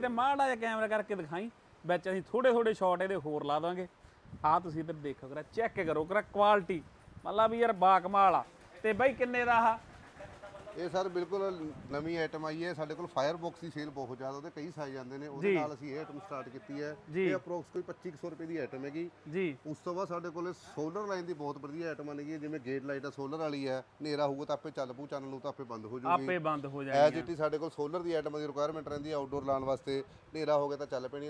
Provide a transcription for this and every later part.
ਤੇ ਮਾੜਾ ਜਿਹਾ ਕੈਮਰਾ ਕਰਕੇ ਦਿਖਾਈ, ਵਿੱਚ ਅਸੀਂ ਥੋੜੇ ਥੋੜੇ ਸ਼ਾਟ ਇਹਦੇ ਹੋਰ ਲਾ ਦਾਂਗੇ। ਆ ਤੁਸੀਂ ਇੱਧਰ ਦੇਖੋ ਕਰਾ ਚੈੱਕ ਕਰੋ ਕਰਾ ਕੁਆਲਿਟੀ ਮਤਲਬ ਵੀ ਯਾਰ ਬਾ ਕਮਾਲ ਆ। ਤੇ ਬਈ ਕਿੰਨੇ ਦਾ ਆ ਇਹ ਸਰ ਬਿਲਕੁਲ ਨਵੀਂ ਆਈਟਮ ਆਈ ਹੈ। ਸਾਡੇ ਕੋਲ ਫਾਇਰ ਬਾਕਸ ਦੀ ਸੇਲ ਬਹੁਤ ਜ਼ਿਆਦਾ ਉਹਦੇ ਕਈ ਸਾਈਜ਼ ਆਉਂਦੇ ਨੇ। ਉਹਦੇ। ਨਾਲ ਅਸੀਂ ਇਹ ਆਈਟਮ ਸਟਾਰਟ ਕੀਤੀ ਹੈ। ਇਹ ਅਪਰੋਕਸ ਕੋਈ 2500 ਰੁਪਏ ਦੀ ਆਈਟਮ ਹੈਗੀ। ਜੀ। ਉਸ ਤੋਂ ਬਾਅਦ ਸਾਡੇ ਕੋਲ ਸੋਲਰ ਲਾਈਨ ਦੀ ਬਹੁਤ ਵਧੀਆ ਆਈਟਮਾਂ ਨੇਗੀਆਂ ਜਿਵੇਂ ਗੇਟ ਲਾਈਟ ਆ ਸੋਲਰ ਵਾਲੀ ਹੈ। ਹਨੇਰਾ ਹੋਊਗਾ ਤਾਂ ਆਪੇ ਚੱਲ ਪੂ ਚੈਨਲ ਨੂੰ ਤਾਂ ਆਪੇ ਬੰਦ ਹੋ ਜਾਊਗੀ ਆਪੇ ਬੰਦ ਹੋ ਐਜ ਜਾਣਗੇ ਇਟ ਸਾਡੇ ਕੋਲ ਸੋਲਰ ਦੀ ਆਈਟਮ ਦੀ ਰਿਕੁਆਇਰਮੈਂਟ ਰਹਿੰਦੀ ਹੈ ਆਊਟਡੋਰ ਲਾਉਣ ਵਾਸਤੇ। ਹਨੇਰਾ ਹੋ ਗਿਆ ਤਾਂ ਚੱਲ ਪੈਣੀ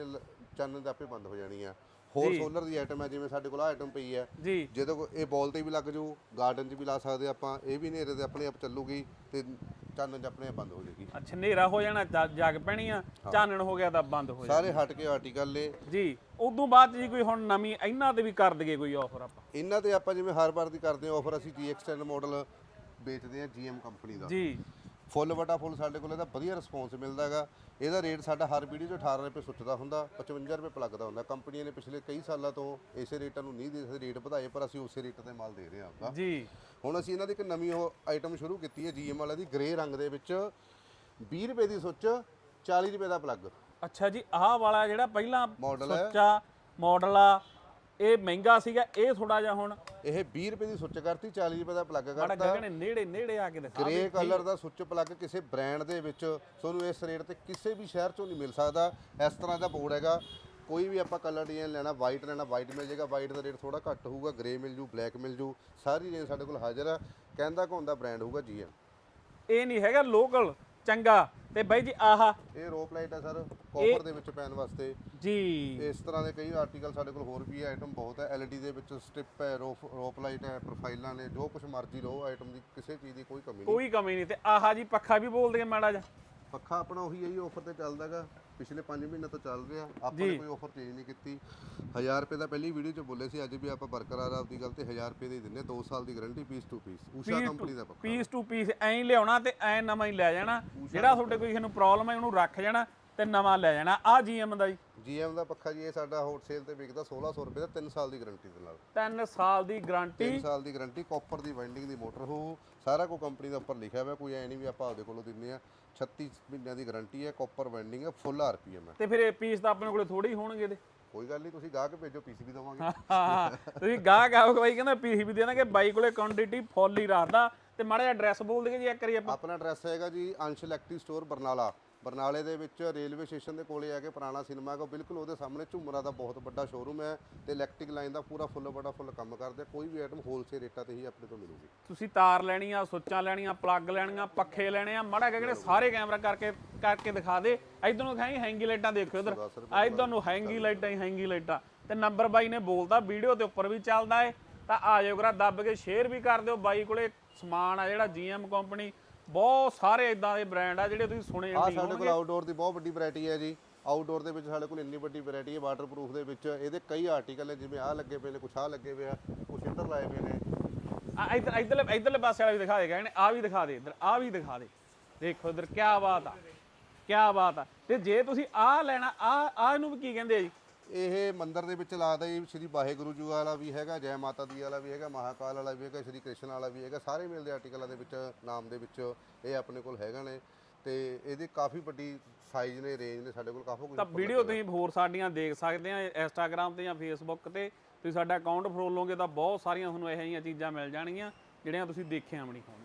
ਚੈਨਲ ਤਾਂ ਆਪੇ ਬੰਦ ਹੋ ਜਾਣੀ ਆ ਹੋਰ ਸੋਲਰ ਦੀ ਆਈਟਮ ਹੈ ਜਿਵੇਂ ਸਾਡੇ ਕੋਲ ਆ ਆਈਟਮ ਪਈ ਹੈ। ਜੀ। ਜਿਹਦੇ ਕੋਲ ਇਹ ਬਾਲ ਤੇ ਵੀ ਲੱਗ ਜੂ ਗਾਰਡਨ 'ਚ ਵੀ ਲਾ ਸਕਦੇ ਆਪਾਂ। ਇਹ ਵੀ ਹਨੇਰੇ ਤੇ ਆਪਣੇ ਆਪ ਚੱਲੂਗੀ ਤੇ ਚਾਨਣ ਆਪਣੇ ਆਪ ਬੰਦ ਹੋ ਜਾਏਗੀ। ਅੱਛਾ ਹਨੇਰਾ ਹੋ ਜਾਣਾ ਜਾ- ਜਗ ਪੈਣੀ ਆ ਚਾਨਣ ਹੋ ਗਿਆ ਤਾਂ ਬੰਦ ਹੋ ਜਾਣਾ। ਸਾਰੇ ਹਟ ਕੇ ਆਰਟੀਕਲ ਨੇ। ਜੀ ਉਦੋਂ ਬਾਅਦ ਜੀ ਕੋਈ ਹੁਣ ਨਵੀਂ ਇਹਨਾਂ ਤੇ ਵੀ ਕਰ ਦਈਏ ਕੋਈ ਆਫਰ ਆਪਾਂ। ਇਹਨਾਂ ਤੇ ਆਪਾਂ ਜਿਵੇਂ ਹਰ ਵਾਰ ਦੀ ਕਰਦੇ ਆਫਰ ਅਸੀਂ GX10 ਮਾਡਲ ਵੇਚਦੇ ਹਾਂ GM ਕੰਪਨੀ ਦਾ। ਜੀ। ਫੁੱਲ ਵਟਾ ਫੁੱਲ ਸਾਡੇ ਕੋਲ ਇਹਦਾ ਵਧੀਆ ਰਿਸਪੌਂਸ ਮਿਲਦਾ ਹੈਗਾ। ਇਹਦਾ ਰੇਟ ਸਾਡਾ ਹਰ ਵੀਡੀਓ 'ਚ 18 ਰੁਪਏ ਸੁੱਚਦਾ ਹੁੰਦਾ 55 ਰੁਪਏ ਪਲੱਗ ਦਾ ਹੁੰਦਾ। ਕੰਪਨੀ ਨੇ ਪਿਛਲੇ ਕਈ ਸਾਲਾਂ ਤੋਂ ਇਸੇ ਰੇਟਾਂ ਨੂੰ ਨਹੀਂ ਦੇ ਸਕਦੇ ਰੇਟ ਵਧਾਏ ਪਰ ਅਸੀਂ ਉਸੇ ਰੇਟ ਤੇ ਮਾਲ ਦੇ ਰਹੇ ਹਾਂ ਆਪਦਾ ਜੀ। ਹੁਣ ਅਸੀਂ ਇਹਨਾਂ ਦੀ ਇੱਕ ਨਵੀਂ ਉਹ ਆਈਟਮ ਸ਼ੁਰੂ ਕੀਤੀ ਹੈ GM ਵਾਲਾ ਦੀ ਗ੍ਰੇ ਰੰਗ ਦੇ ਵਿੱਚ। 20 ਰੁਪਏ ਦੀ ਸੁੱਚ 40 ਰੁਪਏ ਦਾ ਪਲੱਗ ਅੱਛਾ ਜੀ ਆਹ ਵਾਲਾ ਜਿਹੜਾ ਪਹਿਲਾਂ ਹੈ। ਸੁੱਚਾ ਮਾਡਲ ਆ ਇਹ ਮਹਿੰਗਾ ਸੀਗਾ ਇਹ ਥੋੜਾ ਜਿਹਾ ਹੁਣ ਇਹ 20 ਰੁਪਏ ਦੀ ਸੁੱਚ ਕਰਤੀ 40 ਰੁਪਏ ਦਾ ਪਲੱਗ ਮਾੜਾ ਕਰਤਾ। ਗਗਨ ਨੇੜੇ ਨੇੜੇ ਆ ਕੇ ਦਿਖਾ ਗ੍ਰੇ ਕਲਰ ਦਾ ਸੁੱਚ ਪਲੱਗ ਕਿਸੇ ਬ੍ਰਾਂਡ ਦੇ ਵਿੱਚ ਤੁਹਾਨੂੰ ਇਸ ਰੇਟ ਤੇ ਕਿਸੇ ਵੀ ਸ਼ਹਿਰ ਚੋਂ ਨਹੀਂ ਮਿਲ ਸਕਦਾ। ਇਸ ਤਰ੍ਹਾਂ ਦਾ ਬੋਰਡ ਹੈਗਾ। ਕੋਈ ਵੀ ਆਪਾਂ ਕਲਰ ਡਿਜ਼ਾਈਨ ਲੈਣਾ ਵਾਈਟ ਲੈਣਾ ਵਾਈਟ ਮਿਲ ਜਾਏਗਾ। ਵਾਈਟ ਦਾ ਰੇਟ ਥੋੜਾ ਘੱਟ ਹੋਊਗਾ ਗ੍ਰੇ ਮਿਲ ਜੂ ਬਲੈਕ ਮਿਲ ਜੂ। ਸਾਰੀ ਰੇਂਜ ਸਾਡੇ ਕੋਲ ਹਾਜ਼ਰ ਆ। ਕਹਿੰਦਾ ਕੌਂਦਾ ਬ੍ਰਾਂਡ ਹੋਊਗਾ ਜੀ ਇਹ ਨਹੀਂ ਹੈਗਾ ਲੋਕਲ ਚੰਗਾ। ਤੇ ਬਾਈ ਜੀ ਆਹਾ। ਇਹ ਰੋਪ ਲਾਈਟ ਹੈ ਸਰ ਕਾਪਰ ਦੇ ਵਿੱਚ ਪੈਣ ਵਾਸਤੇ। ਜੀ। ਇਸ ਤਰ੍ਹਾਂ ਦੇ ਕਈ ਆਰਟੀਕਲ ਸਾਡੇ ਕੋਲ ਹੋਰ ਵੀ ਆਈਟਮ ਬਹੁਤ ਹੈ। ਐਲਈਡੀ ਦੇ ਵਿੱਚ ਸਟ੍ਰਿਪ ਹੈ ਰੋਪ ਰੋਪ ਲਾਈਟ ਹੈ ਪ੍ਰੋਫਾਈਲਾਂ ਨੇ ਜੋ ਕੁਝ ਮਰਜ਼ੀ ਲਓ ਆਈਟਮ ਦੀ ਕਿਸੇ ਚੀਜ਼ ਦੀ ਕੋਈ ਕਮੀ ਨਹੀਂ। ਕੋਈ ਕਮੀ ਨਹੀਂ ਤੇ ਆਹਾ ਜੀ ਪੱਖਾ ਵੀ ਬੋਲ ਦੇ ਮਾੜਾ ਜਿਹਾ। ਪੱਖਾ ਆਪਣਾ ਉਹੀ ਹੈ ਜੀ ਆਫਰ ਤੇ ਚੱਲਦਾਗਾ ਪਿਛਲੇ 5 ਮਹੀਨੇ ਤੋਂ ਚੱਲ ਰਿਹਾ। ਆਪਾਂ ਨੇ ਕੋਈ ਆਫਰ ਚੇਂਜ ਨਹੀਂ ਕੀਤੀ। 1000 ਰੁਪਏ ਦਾ ਪਹਿਲੀ ਵੀਡੀਓ 'ਚ ਬੋਲੇ ਸੀ ਅੱਜ ਵੀ ਆਪਾਂ ਬਰਕਰਾਰ ਆਪਦੀ ਗੱਲ ਤੇ 1000 ਰੁਪਏ ਦੇ ਦਿੰਨੇ 2 ਸਾਲ ਦੀ guarantee piece to piece Usha company ਦਾ ਪੱਖਾ ਪੀਸ ਟੂ ਪੀਸ ਐਂ ਲਿਆਉਣਾ ਤੇ ਐਂ ਨਵਾਂ ਹੀ ਲੈ ਜਾਣਾ। ਜਿਹੜਾ ਤੁਹਾਡੇ ਕੋਈ ਕਿਸੇ ਨੂੰ ਪ੍ਰੋਬਲਮ ਹੈ ਉਹਨੂੰ ਰੱਖ ਜਾਣਾ। ਤੇ ਨਵਾਂ ਲੈ ਜਾਣਾ ਆ ਜੀਐਮ ਦਾ ਜੀ। GM ਦਾ ਪੱਖਾ ਜੀ ਇਹ ਸਾਡਾ ਹੋਲਸੇਲ ਤੇ ਵਿਕਦਾ 1600 ਰੁਪਏ ਦਾ 3 ਸਾਲ ਦੀ ਗਾਰੰਟੀ ਦੇ ਨਾਲ। 3 ਸਾਲ ਦੀ ਗਾਰੰਟੀ 3 ਸਾਲ ਦੀ ਗਾਰੰਟੀ ਕਾਪਰ ਦੀ ਵਾਈਂਡਿੰਗ ਦੀ ਮੋਟਰ ਹੋ ਸਾਰਾ ਕੁਝ ਕੰਪਨੀ ਦੇ ਉੱਪਰ ਲਿਖਿਆ ਹੋਇਆ ਕੋਈ ਐ ਨਹੀਂ ਵੀ ਆਪਾਂ ਆਪਦੇ ਕੋਲੋਂ ਦਿੰਨੇ ਆ 36 ਮਹੀਨਿਆਂ ਦੀ ਗਾਰੰਟੀ ਹੈ ਕਾਪਰ ਵਾਈਂਡਿੰਗ ਹੈ ਫੁੱਲ ਆਰਪੀਐਮ ਹੈ। ਤੇ ਫਿਰ ਇਹ ਪੀਸ ਤਾਂ ਆਪਣੇ ਕੋਲੇ ਥੋੜੇ ਹੀ ਹੋਣਗੇ ਇਹਦੇ। ਕੋਈ ਗੱਲ ਨਹੀਂ ਤੁਸੀਂ ਗਾਹਕ ਭੇਜੋ ਪੀਸੀਬੀ ਦਵਾਂਗੇ। ਤੁਸੀਂ ਗਾਹਕ ਆਓ ਬਾਈ ਕਹਿੰਦਾ ਪੀਸ ਵੀ ਦੇਣਗੇ ਬਾਈ ਕੋਲੇ ਕੁਆਂਟੀਟੀ ਫੁੱਲ ਹੀ ਰੱਖਦਾ ਤੇ ਮਾੜਾ ਜਿਹਾ ਐਡਰੈਸ ਬੋਲ ਦੇਗੇ ਜੀ ਇੱਕ ਵਾਰੀ ਆਪਾਂ ਆਪਣਾ ਐਡਰੈਸ ਹੈਗਾ ਜੀ ਅੰਸ਼ ਇਲੈਕਟ੍ਰਿਕ ਸਟੋਰ ਬਰਨਾਲਾ। ਬਰਨਾਲੇ ਦੇ ਵਿੱਚ ਰੇਲਵੇ ਸਟੇਸ਼ਨ ਦੇ ਕੋਲੇ ਆ ਕੇ ਪੁਰਾਣਾ ਸਿਨੇਮਾ ਕੋ ਬਿਲਕੁਲ ਉਹਦੇ ਸਾਹਮਣੇ ਝੁੰਮਰਾ ਦਾ ਬਹੁਤ ਵੱਡਾ ਸ਼ੋਰੂਮ ਹੈ ਤੇ ਇਲੈਕਟ੍ਰਿਕ ਲਾਈਨ ਦਾ ਪੂਰਾ ਫੁੱਲ ਵੱਡਾ ਫੁੱਲ ਕੰਮ ਕਰਦੇ ਕੋਈ ਵੀ ਆਈਟਮ ਹੋਲਸੇਲ ਰੇਟਾਂ ਤੇ ਹੀ ਆਪਣੇ ਤੋਂ ਮਿਲੂਗੀ। ਤੁਸੀਂ ਤਾਰ ਲੈਣੀ ਆ ਸੁੱਚਾਂ ਲੈਣੀਆਂ ਪਲੱਗ ਲੈਣੀਆਂ ਪੱਖੇ ਲੈਣੇ ਆ ਮਾੜਾ ਕਿਹੜੇ ਸਾਰੇ ਕੈਮਰਾ ਕਰਕੇ ਕਰਕੇ ਦਿਖਾ ਦੇ। ਇਧਰ ਨੂੰ ਦਿਖਾਈ ਹੈਂਗੀ ਲਾਈਟਾਂ ਦੇਖੋ ਇਧਰ। ਇਧਰ ਨੂੰ ਹੈਂਗੀ ਲਾਈਟਾਂ ਹੀ ਹੈਂਗੀ ਲਾਈਟਾਂ ਤੇ ਨੰਬਰ ਬਾਈ ਨੇ ਬੋਲਦਾ ਵੀਡੀਓ ਦੇ ਉੱਪਰ ਵੀ ਚੱਲਦਾ ਏ। ਤਾਂ ਆ ਜਾਓ ਕਰਾ ਦੱਬ ਕੇ ਸ਼ੇਅਰ ਵੀ ਕਰ ਦਿਓ। ਬਾਈ ਕੋਲੇ ਸਮਾਨ ਆ ਜਿਹੜਾ ਜੀਐਮ ਕੰਪਨੀ ਬਹੁਤ ਸਾਰੇ ਇਦਾਂ ਦੇ ਬ੍ਰਾਂਡ ਆ ਜਿਹੜੇ ਤੁਸੀਂ ਸੁਣੇ ਆ ਸਾਡੇ ਕੋਲ ਆਊਟਡੋਰ ਦੀ ਬਹੁਤ ਵੱਡੀ ਵੈਰਾਈਟੀ ਹੈ ਜੀ। ਆਊਟਡੋਰ ਦੇ ਵਿੱਚ ਸਾਡੇ ਕੋਲ ਇੰਨੀ ਵੱਡੀ ਵੈਰਾਈਟੀ ਹੈ ਵਾਟਰਪ੍ਰੂਫ ਦੇ ਵਿੱਚ। ਇਹਦੇ ਕਈ ਆਰਟੀਕਲ ਨੇ ਜਿਵੇਂ ਆਹ ਲੱਗੇ ਪਏ ਨੇ ਕੁਛ ਆਹ ਲੱਗੇ ਪਏ ਆ ਕੁਛ ਇੱਧਰ ਲਾਏ ਪਏ ਨੇ। ਆ ਇਧਰ ਇਧਰਲੇ ਇਧਰਲੇ ਪਾਸੇ ਵਾਲਾ ਵੀ ਦਿਖਾ ਦੇ ਕਹਿੰਦੇ ਆ ਵੀ ਦਿਖਾ ਦੇ ਇਧਰ ਆ ਵੀ ਦਿਖਾ ਦੇ। ਦੇਖੋ ਇਧਰ ਕੀ ਬਾਤ ਆ ਕੀ ਬਾਤ ਆ। ਤੇ ਜੇ ਤੁਸੀਂ ਆ ਲੈਣਾ ਆ ਆ ਇਹਨੂੰ ਵੀ ਕੀ ਕਹਿੰਦੇ ਆ ਜੀ? ਇਹ ਮੰਦਿਰ ਦੇ ਵਿੱਚ ਲਾਦਾ ਜੀ ਸ਼੍ਰੀ ਵਾਹਿਗੁਰੂ ਜੀ ਵਾਲਾ ਵੀ ਹੈਗਾ ਜੈ ਮਾਤਾ ਦੀ ਵਾਲਾ ਵੀ ਹੈਗਾ ਮਹਾਕਾਲ ਵਾਲਾ ਵੀ ਹੈਗਾ ਸ਼੍ਰੀ ਕ੍ਰਿਸ਼ਨ ਵਾਲਾ ਵੀ ਹੈਗਾ ਸਾਰੇ ਮਿਲਦੇ ਆਰਟੀਕਲਾਂ ਦੇ ਵਿੱਚ ਨਾਮ ਦੇ ਵਿੱਚ ਇਹ ਆਪਣੇ ਕੋਲ ਹੈਗਾ ਨੇ ਤੇ ਇਹਦੇ ਕਾਫੀ ਵੱਡੀ ਸਾਈਜ਼ ਨੇ ਰੇਂਜ ਨੇ ਸਾਡੇ ਕੋਲ ਕਾਫੀ ਕੁਝ ਤਾਂ ਵੀਡੀਓ ਤੁਸੀਂ ਹੋਰ ਸਾਡੀਆਂ ਦੇਖ ਸਕਦੇ ਆ ਇੰਸਟਾਗ੍ਰam ਤੇ ਜਾਂ ਫੇਸਬੁੱਕ ਤੇ ਤੁਸੀਂ ਸਾਡਾ ਅਕਾਊਂਟ ਫਰੋਲੋਗੇ ਤਾਂ ਬਹੁਤ ਸਾਰੀਆਂ ਤੁਹਾਨੂੰ ਇਹੋ ਜਿਹੀਆਂ ਚੀਜ਼ਾਂ ਮਿਲ ਜਾਣਗੀਆਂ ਜਿਹੜੀਆਂ ਤੁਸੀਂ ਦੇਖਿਆ ਵੀ ਨਹੀਂ ਹੋਣਗੀਆਂ।